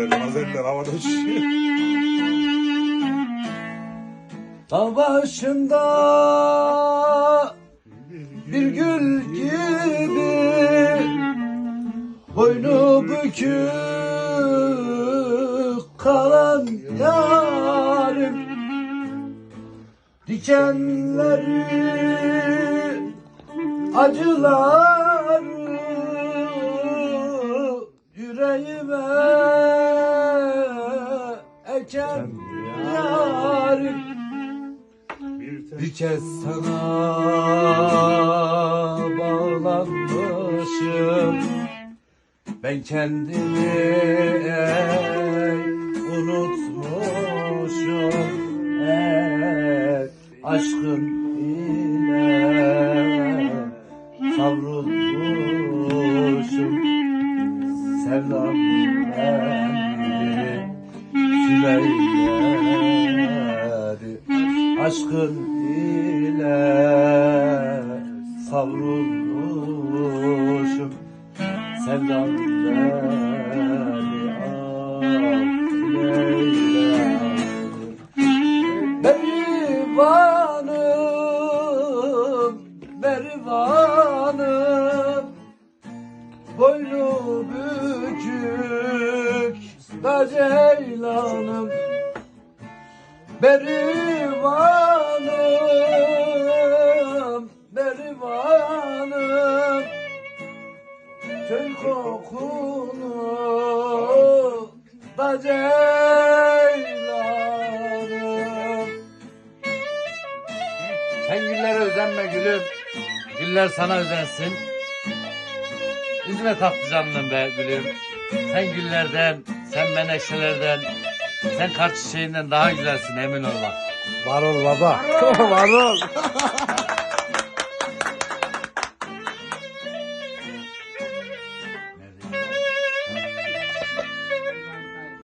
Güller havada uçuşuyor. Dağ başında bir gül gibi Boynu bükük kalan yarim Dikenleri acıları yüreğime eken yarim bir kez sana bağlanmışım. Ben kendimi unutmuşum. Ey, Aşkın ile savrulmuşum. Sevdam beni Aşkın ile savrulmuşum. Sevdam beni affeyledi Berivanım, berivanım Boynu bükük da ceylanım Köy kokunu da ceylanım Sen güllere özenme gülüm. Güller sana özensin. Üzme tatlı canlım be gülüm. Sen güllerden, sen menekşelerden, sen kar çiçeğinden daha güzelsin emin ol bak. Var ol baba. Var ol.